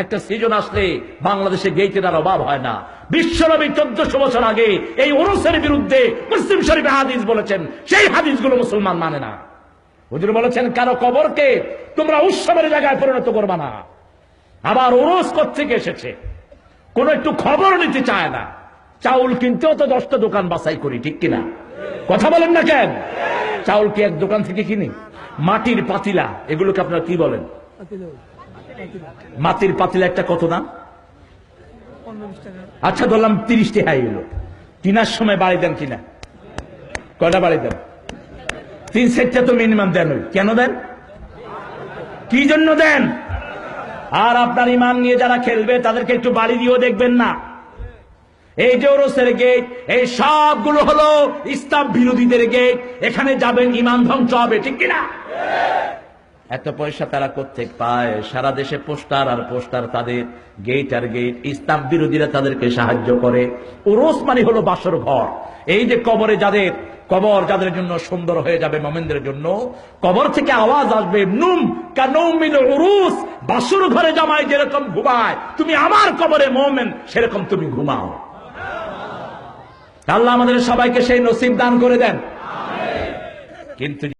একটা সিজন আসলে বাংলাদেশে গেইটের আর অভাব হয় না। বিশ্বনবী চোদ্দশো বছর আগে এই ওরসের বিরুদ্ধে মুসলিম শরীফে হাদিস বলেছেন, সেই হাদিসগুলো মুসলমান মানে না। হুজুর বলেছেন, কারও কবরকে তোমরা উৎসবের জায়গায় পরিণত করবা না। আবার ওরস থেকে এসেছে? কোন একটু খবর নিতে চায় না। চাউল কিনতেও তো দশটা দোকান বাছাই করি, ঠিক কিনা? কথা বলেন না কেন? চাউল কি এক দোকান থেকে কিনি? মাটির পাতিলা, এগুলোকে আপনারা কি বলেন? মাটির পাতিলা একটা কত দাম? আচ্ছা ধরলাম তিরিশ টাকা এলো। কিনার সময় বাড়ি দেন কিনা? কয়টা বাড়ি দেন? তিন সেটটা তো মিনিমাম দেন কেন দেন? কি জন্য দেন? আর আপনার ইমান নিয়ে যারা খেলবে, তাদেরকে একটু বাড়ি দিয়েও দেখবেন না। এই যে ওরসের গেট এই সবগুলো হলো ইসলাম বিরোধীদের গেট এখানে যাবেন ইমান ধ্বংস হবে, ঠিক কিনা? এত পয়সা তারা কোথেকে পায়? সারা দেশে পোস্টার আর পোস্টার তাদের গেট আর গেট ইসলাম বিরোধীরা তাদেরকে সাহায্য করে। ওরস মানে হলো বাসর ঘর। এই যে কবরে যাদের, কবর যাদের জন্য সুন্দর হয়ে যাবে মোমেনদের জন্য, কবর থেকে আওয়াজ আসবে, নুম কানৌমিল উরুস, বাসর ঘরে জামাই যেরকম ঘুমায়, তুমি আমার কবরে মোমেন, সেরকম তুমি ঘুমাও। আল্লাহ আমাদের সবাইকে সেই নসিব দান করে দেন। কিন্তু